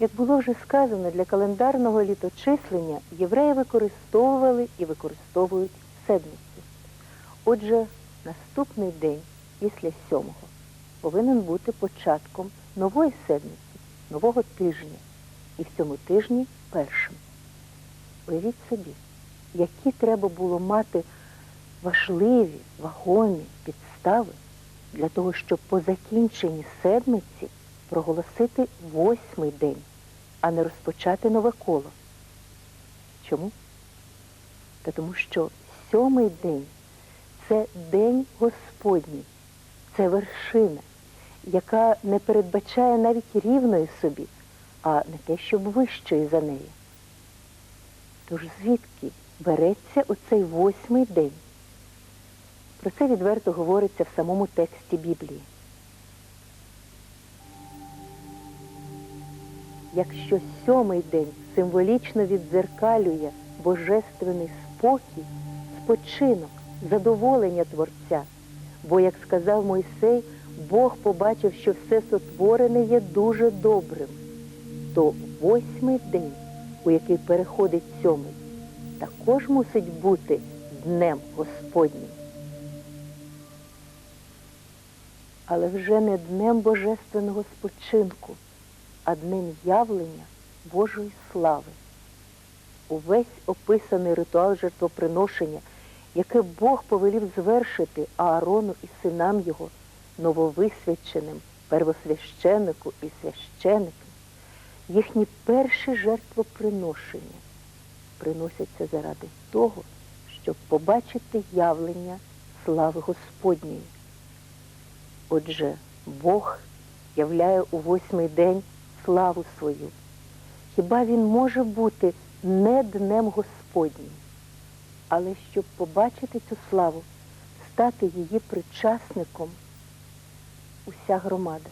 Як було вже сказано, для календарного літочислення євреї використовували і використовують седмиці. Отже, наступний день після сьомого повинен бути початком нової седмиці, нового тижня. І в цьому тижні першим. Уявіть собі, які треба було мати важливі, вагомі підстави для того, щоб по закінченні седмиці проголосити восьмий день, а не розпочати нове коло. Чому? Та тому що сьомий день це день Господній, це вершина, яка не передбачає навіть рівної собі, а не те, щоб вищої за неї. Тож звідки береться оцей восьмий день? Про це відверто говориться в самому тексті Біблії. Якщо сьомий день символічно віддзеркалює божественний спокій, спочинок, задоволення Творця, бо, як сказав Мойсей, Бог побачив, що все сотворене є дуже добрим, то восьмий день, у який переходить сьомий, також мусить бути днем Господнім. Але вже не днем божественного спочинку, а днем явлення Божої слави. Увесь описаний ритуал жертвоприношення, яке Бог повелів звершити Аарону і синам його, нововисвяченим первосвященнику і священикам, їхні перші жертвоприношення приносяться заради того, щоб побачити явлення слави Господньої. Отже, Бог являє у восьмий день славу свою. Хіба він може бути не днем Господнім? Але щоб побачити цю славу, стати її причасником, уся громада,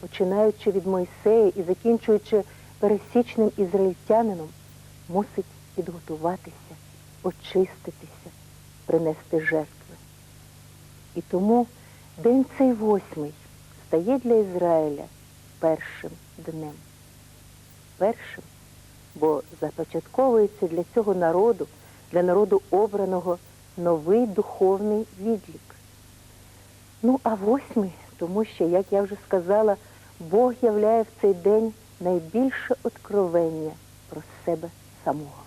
починаючи від Мойсея і закінчуючи пересічним ізраїльтянином, мусить підготуватися, очиститися, принести жертви. І тому день цей восьмий стає для Ізраїля першим днем. Першим, бо започатковується для цього народу, для народу обраного новий духовний відлік. Ну, а восьмий, тому що, як я вже сказала, Бог являє в цей день найбільше откровення про себе самого.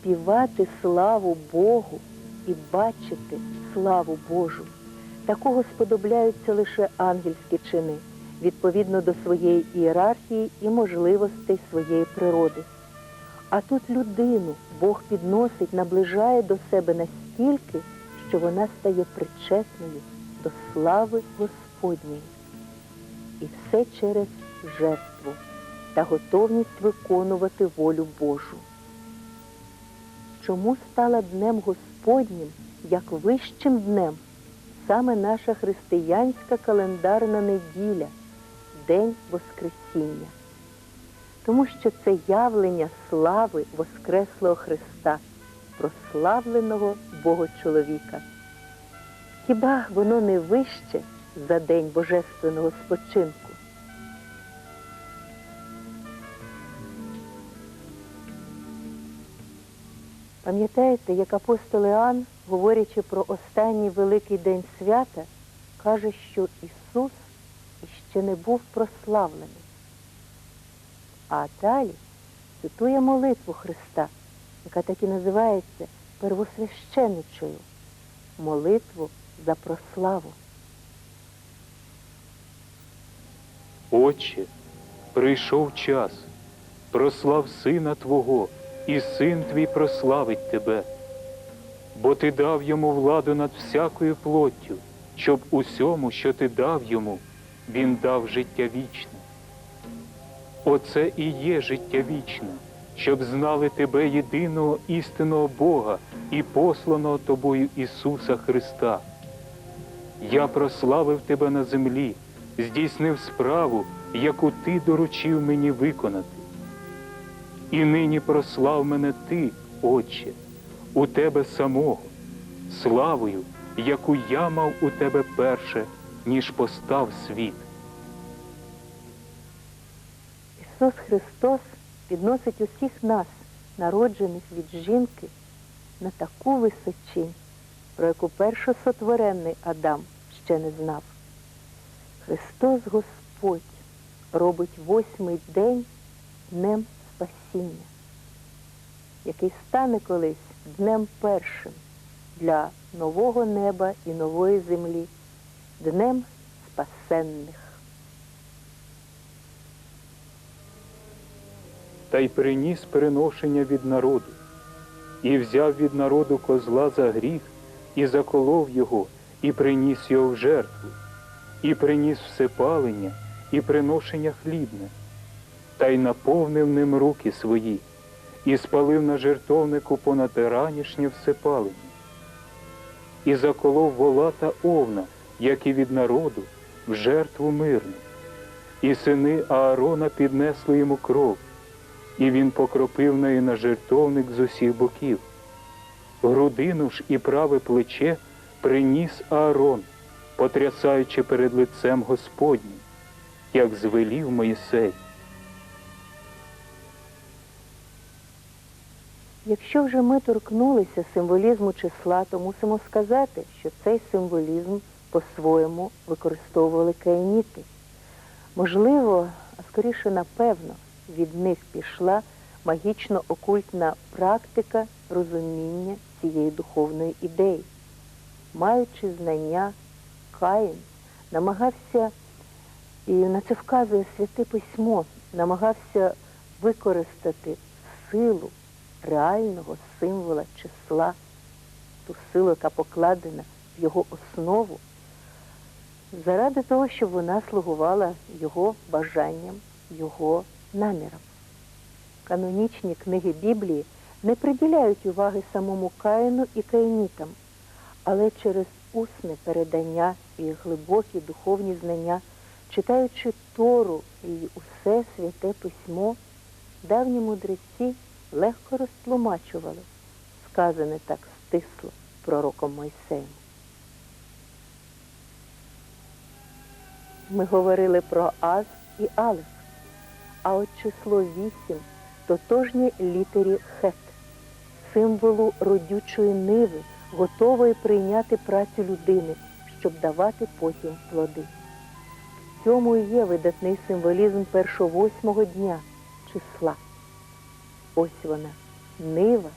Співати славу Богу і бачити славу Божу. Такого сподобляються лише ангельські чини, відповідно до своєї ієрархії і можливостей своєї природи. А тут людину Бог підносить, наближає до себе настільки, що вона стає причетною до слави Господньої. І все через жертву та готовність виконувати волю Божу. Чому стала днем Господнім як вищим днем саме наша християнська календарна неділя, День Воскресіння? Тому що це явлення слави Воскреслого Христа, прославленого Бога чоловіка. Хіба воно не вище за День Божественного спочинку? Пам'ятаєте, як апостол Іоанн, говорячи про останній великий день свята, каже, що Ісус іще не був прославлений. А далі цитує молитву Христа, яка так і називається первосвященичою молитву за прославу. Отче, прийшов час, прослав Сина Твого, і Син Твій прославить Тебе, бо Ти дав йому владу над всякою плоттю, щоб усьому, що ти дав йому, він дав життя вічне. Оце і є життя вічне, щоб знали Тебе єдиного істинного Бога і посланого Тобою Ісуса Христа. Я прославив Тебе на землі, здійснив справу, яку Ти доручив мені виконати. І нині прослав мене Ти, Отче, у Тебе самого, славою, яку я мав у Тебе перше, ніж постав світ. Ісус Христос підносить усіх нас, народжених від жінки, на таку височинь, про яку першосотворений Адам ще не знав. Христос Господь робить восьмий день днем спасіння, який стане колись днем першим для нового неба і нової землі, днем спасенних. та й приніс переношення від народу, і взяв від народу козла за гріх, і заколов його, і приніс його в жертву, і приніс всепалення, і приношення хлібне, та й наповнив ним руки свої, і спалив на жертовнику понад ранішнє всепалення, і заколов вола та овна, як і від народу, в жертву мирну. І сини Аарона піднесли йому кров, і він покропив нею на жертовник з усіх боків. Грудину ж і праве плече приніс Аарон, потрясаючи перед лицем Господнім, як звелів Моїсей. Якщо вже ми торкнулися символізму числа, то мусимо сказати, що цей символізм по-своєму використовували каїніти. Можливо, а скоріше напевно, від них пішла магічно-окультна практика розуміння цієї духовної ідеї. Маючи знання, Каїн намагався, і на це вказує святе письмо, намагався використати силу реального символа числа, ту силу, яка покладена в його основу, заради того, щоб вона слугувала його бажанням, його намірам. Канонічні книги Біблії не приділяють уваги самому Каїну і Каїнітам, але через усне передання і глибокі духовні знання, читаючи Тору і усе святе письмо, давні мудреці легко розтлумачували, сказане так стисло пророком Мойсеєм. Ми говорили про Аз і Алеф, а от число вісім тотожнє літері Хет, символу родючої ниви, готової прийняти працю людини, щоб давати потім плоди. В цьому і є видатний символізм першовосьмого дня числа. Ось вона, нива,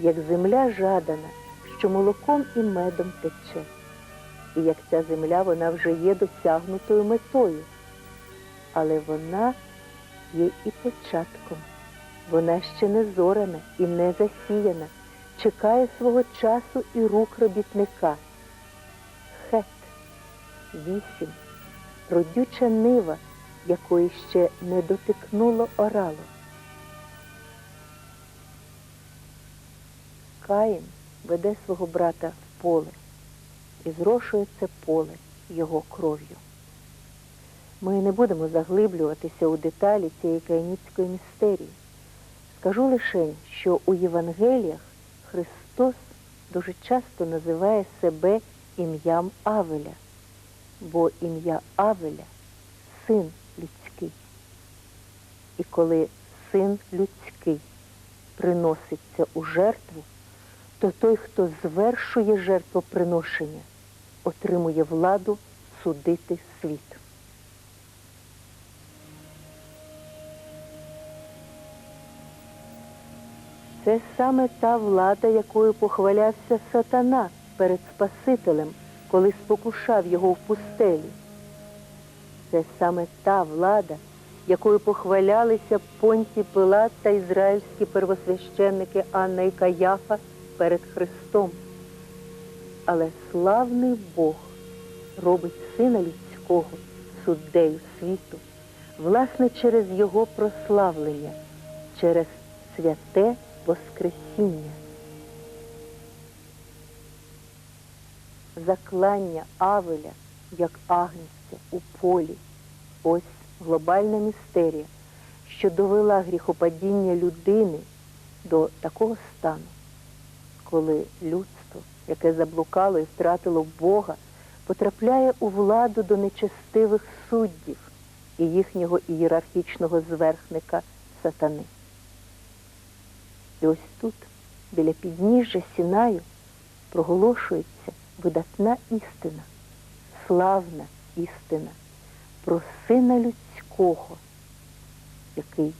як земля жадана, що молоком і медом тече. І як ця земля вона вже є досягнутою метою. Але вона є і початком. Вона ще не зорана і не засіяна, чекає свого часу і рук робітника. Хет, вісім, родюча нива, якої ще не дотикнуло орало. Каїн веде свого брата в поле і зрошує це поле його кров'ю. Ми не будемо заглиблюватися у деталі цієї каїнітської містерії. Скажу лише, що у Євангеліях Христос дуже часто називає себе ім'ям Авеля, бо ім'я Авеля син людський. І коли син людський приноситься у жертву, то той, хто звершує жертвоприношення, отримує владу судити світ. Це саме та влада, якою похвалявся сатана перед Спасителем, коли спокушав його в пустелі. Це саме та влада, якою похвалялися Понті Пилат та ізраїльські первосвященники Анна і Каяфа перед Христом. Але славний Бог робить Сина Людського суддею світу, власне, через Його прославлення, через святе Воскресіння. Заклання Авеля як агнця у полі. Ось глобальна містерія, що довела гріхопадіння людини до такого стану, коли людство, яке заблукало і втратило Бога, потрапляє у владу до нечестивих суддів, і їхнього ієрархічного зверхника сатани. І ось тут, біля підніжжя Сінаю, проголошується видатна істина, славна істина про сина людського, який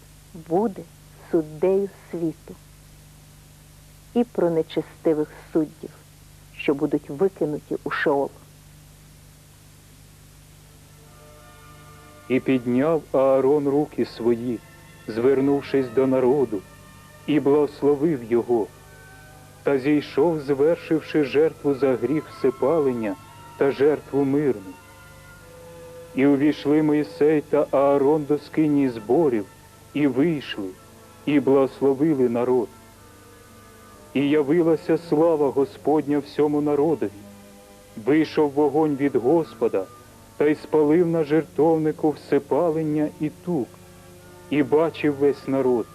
буде суддею світу, і про нечестивих суддів, що будуть викинуті у Шеол. І підняв Аарон руки свої, звернувшись до народу, і благословив його, та зійшов, звершивши жертву за гріх всепалення та жертву мирну. І увійшли Моїсей та Аарон до скині зборів, і вийшли, і благословили народ. І явилася слава Господня всьому народові. Вийшов вогонь від Господа, та й спалив на жертовнику всепалення і тук, і бачив весь народ,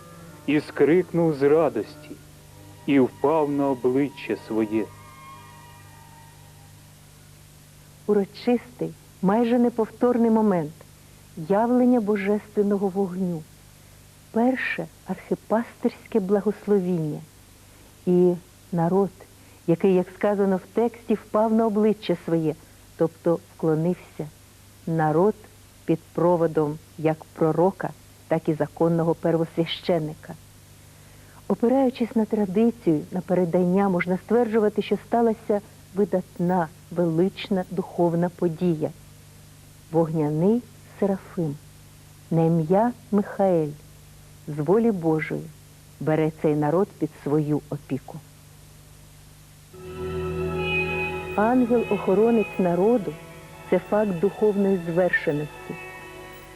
і скрикнув з радості, і впав на обличчя своє. урочистий, майже неповторний момент явлення божественного вогню, перше архипастерське благословіння. І народ, який, як сказано в тексті, впав на обличчя своє, тобто вклонився. Народ під проводом як пророка, так і законного первосвященника. Опираючись на традицію, на передання, можна стверджувати, що сталася видатна, велична духовна подія. Вогняний Серафим, на ім'я Михаель, з волі Божої, бере цей народ під свою опіку. Ангел-охоронець народу це факт духовної звершеності.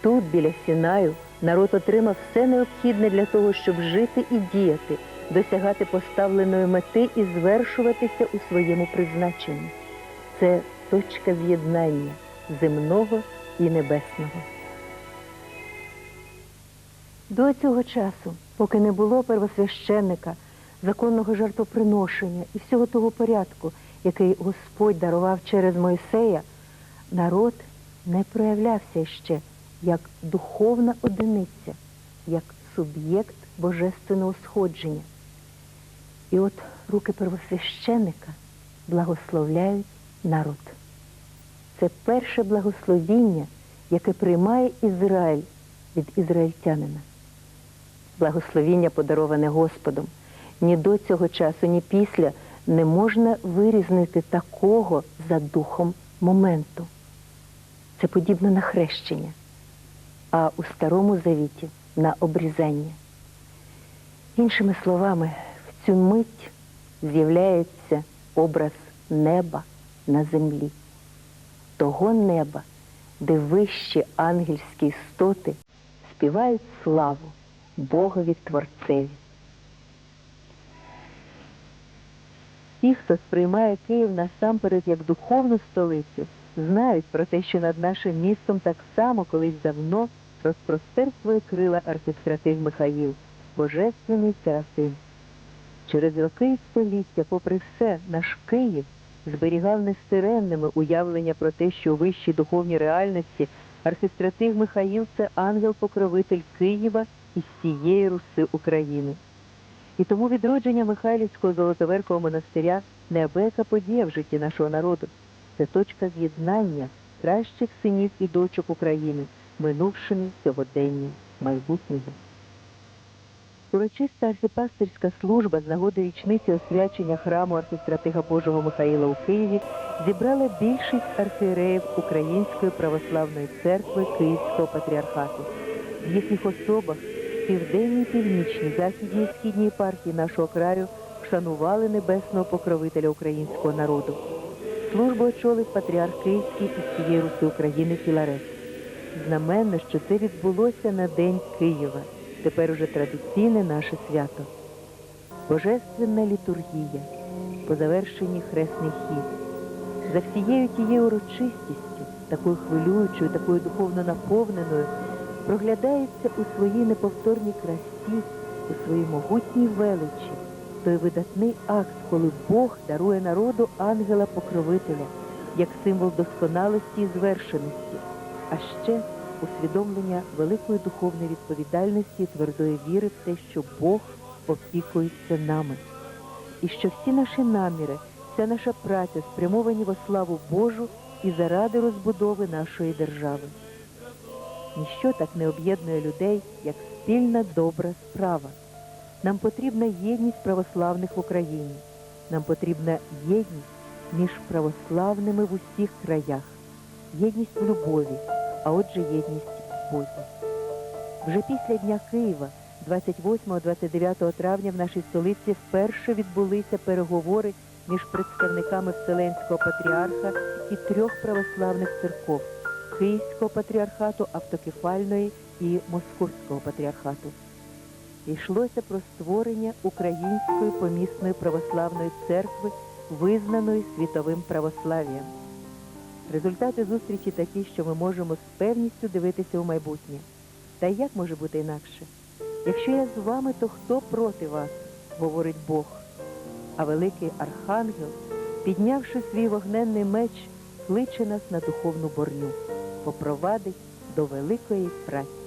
Тут, біля Сінаю, народ отримав все необхідне для того, щоб жити і діяти, досягати поставленої мети і звершуватися у своєму призначенні. Це точка з'єднання земного і небесного. До цього часу, поки не було первосвященника, законного жертвоприношення і всього того порядку, який Господь дарував через Мойсея, народ не проявлявся ще як духовна одиниця, як суб'єкт божественного сходження. І от руки первосвященника благословляють народ. Це перше благословіння, яке приймає Ізраїль від ізраїльтянина. Благословіння, подароване Господом. Ні до цього часу, ні після не можна вирізнити такого за духом моменту. Це подібно на хрещення, а у Старому Завіті на обрізання. Іншими словами, в цю мить з'являється образ неба на землі, того неба, де вищі ангельські істоти співають славу Богові Творцеві. Ті, хто сприймає Київ насамперед як духовну столицю, знають про те, що над нашим містом так само колись давно розпростер свої крила архістратив Михаїл, божественний Серафим. Через роки і століття, попри все, наш Київ зберігав нестеренними уявлення про те, що у вищій духовній реальності архістратив Михаїл це ангел-покровитель Києва і всієї Руси України. І тому відродження Михайлівського Золотоверхого монастиря неабияка подія в житті нашого народу. Це точка з'єднання кращих синів і дочок України, минувшими сьогоденні майбутнього. Урочиста архіпастерська служба з нагоди річниці освячення храму архістратига Божого Михаїла у Києві зібрала більшість архієреїв Української православної церкви Київського патріархату. В їхніх особах південні, північні, західні і східні єпархії нашого краю вшанували небесного покровителя українського народу. Службу очолив патріарх Київський і всієї Руси України Філарет. Знаменно, що це відбулося на День Києва, тепер уже традиційне наше свято. Божественна літургія, по завершенні хресний хід. За всією тією урочистістю, такою хвилюючою, такою духовно наповненою, проглядається у своїй неповторній красі, у своїй могутній величі, той видатний акт, коли Бог дарує народу ангела-покровителя, як символ досконалості і звершеності, а ще усвідомлення великої духовної відповідальності і твердої віри в те, що Бог опікується нами, і що всі наші наміри, вся наша праця спрямовані во славу Божу і заради розбудови нашої держави. Ніщо так не об'єднує людей, як спільна добра справа. Нам потрібна єдність православних в Україні. Нам потрібна єдність між православними в усіх краях, єдність в любові, а отже єдність в Бозі. Вже після Дня Києва, 28-29 травня в нашій столиці вперше відбулися переговори між представниками Вселенського патріарха і трьох православних церков Київського патріархату, автокефальної і Московського патріархату. Йшлося про створення Української помісної православної церкви, визнаної світовим православ'ям. Результати зустрічі такі, що ми можемо з певністю дивитися у майбутнє. Та як може бути інакше? Якщо я з вами, то хто проти вас? говорить Бог. А великий архангел, піднявши свій вогненний меч, кличе нас на духовну борню, попровадить до великої праці.